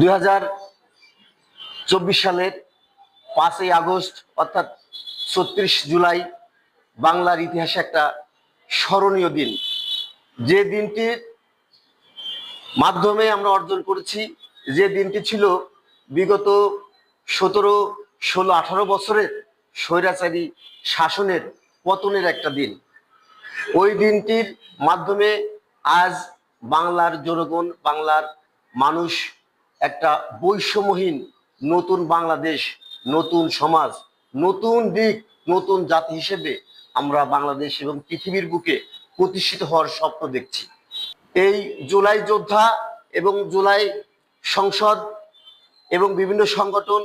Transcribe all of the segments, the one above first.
দুই সালের পাঁচই আগস্ট, অর্থাৎ ছত্রিশ জুলাই, বাংলার ইতিহাসে একটা স্মরণীয় দিন। যে দিনটির মাধ্যমে আমরা অর্জন করেছি, যে দিনটি ছিল বিগত সতেরো, ষোলো, আঠারো বছরের স্বৈরাচারী শাসনের পতনের একটা দিন। ওই দিনটির মাধ্যমে আজ বাংলার জনগণ, বাংলার মানুষ একটা বৈষম্যহীন নতুন বাংলাদেশ, নতুন সমাজ, নতুন দিক, নতুন জাতি হিসেবে আমরা বাংলাদেশ এবং পৃথিবীর বুকে প্রতিষ্ঠিত হওয়ার স্বপ্ন দেখছি। এই জুলাই যোদ্ধা এবং জুলাই সংসদ এবং বিভিন্ন সংগঠন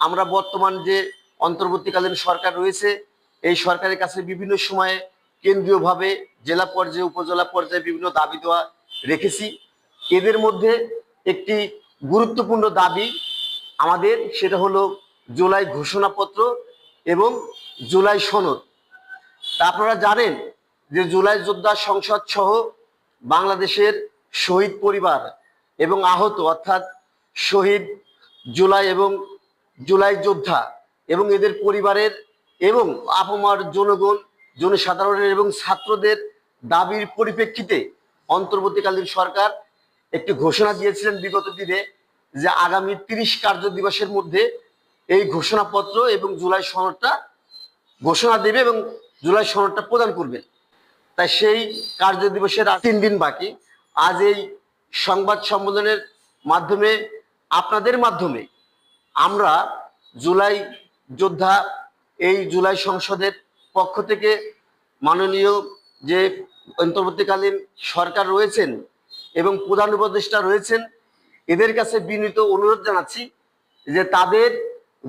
আমরা বর্তমান যে অন্তর্বর্তীকালীন সরকার রয়েছে, এই সরকারের কাছে বিভিন্ন সময়ে কেন্দ্রীয়ভাবে জেলা পর্যায়ে, উপজেলা পর্যায়ে বিভিন্ন দাবি দেওয়া রেখেছি। এদের মধ্যে একটি গুরুত্বপূর্ণ দাবি আমাদের, সেটা হলো জুলাই ঘোষণাপত্র এবং জুলাই সনদ। তা আপনারা জানেন যে জুলাই যোদ্ধা সংসদ সহ বাংলাদেশের শহীদ পরিবার এবং আহত, অর্থাৎ শহীদ জুলাই এবং জুলাই যোদ্ধা এবং এদের পরিবারের এবং আপামার জনগণ, জনসাধারণের এবং ছাত্রদের দাবির পরিপ্রেক্ষিতে অন্তর্বর্তীকালীন সরকার একটি ঘোষণা দিয়েছিলেন বিগত দিনে যে আগামী তিরিশ কার্য দিবসের মধ্যে এই ঘোষণাপত্র এবং জুলাই সনদটা ঘোষণা দেবে এবং জুলাই সনদটা প্রদান করবে তাই সেই কার্য দিবসের তিন দিন বাকি। আজ এই সংবাদ সম্মেলনের মাধ্যমে, আপনাদের মাধ্যমে আমরা জুলাই যোদ্ধা, এই জুলাই সংসদের পক্ষ থেকে মাননীয় যে অন্তর্বর্তীকালীন সরকার রয়েছেন এবং প্রধান উপদেষ্টা রয়েছেন। এদের কাছে বিনীত অনুরোধ জানাচ্ছি যে তাদের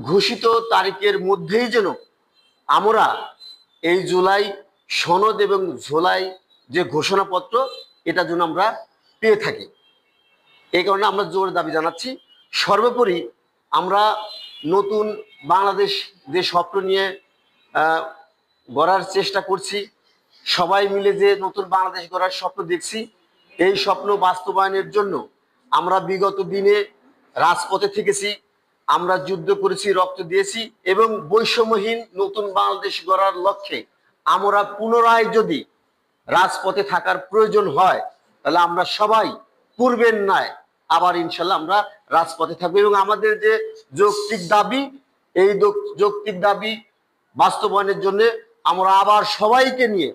ঘোষিত তারিখের মধ্যেই যেন আমরা এই জুলাই সনদ এবং জুলাই যে ঘোষণাপত্র, এটা যেন আমরা পেয়ে থাকি। এই কারণে আমরা জোর দাবি জানাচ্ছি। সর্বোপরি আমরা নতুন বাংলাদেশ যে স্বপ্ন নিয়ে গড়ার চেষ্টা করছি, সবাই মিলে যে নতুন বাংলাদেশ গড়ার স্বপ্ন দেখছি এই স্বপ্ন বাস্তবায়নের জন্য আমরা বিগত দিনে রাজপথে থেকেছি, আমরা যুদ্ধ করেছি, রক্ত দিয়েছি এবং বৈষম্যহীন নতুন বাংলাদেশ গড়ার লক্ষ্যে আমরা পুনরায় যদি রাজপথে থাকার প্রয়োজন হয়, তাহলে আমরা সবাই পূর্বের ন্যায় আবার ইনশাল্লাহ আমরা রাজপথে থাকব এবং আমাদের যে যৌক্তিক দাবি, এই যৌক্তিক দাবি বাস্তবায়নের জন্য আমরা আবার সবাইকে নিয়ে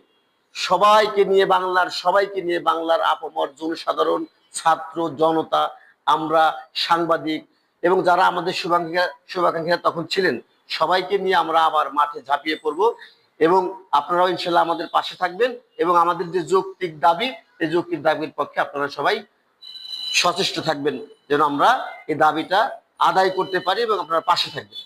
সবাইকে নিয়ে বাংলার, সবাইকে নিয়ে বাংলার আপমর জনসাধারণ, ছাত্র, জনতা, আমরা সাংবাদিক এবং যারা আমাদের শুভাকাঙ্ক্ষা শুভাকাঙ্ক্ষা তখন ছিলেন, সবাইকে নিয়ে আমরা আবার মাঠে ঝাঁপিয়ে পড়ব এবং আপনারাও ইনশাল্লাহ আমাদের পাশে থাকবেন এবং আমাদের যে যৌক্তিক দাবি, এই যৌক্তিক দাবির পক্ষে আপনারা সবাই সচেষ্ট থাকবেন যেন আমরা এই দাবিটা আদায় করতে পারি এবং আপনারা পাশে থাকবেন।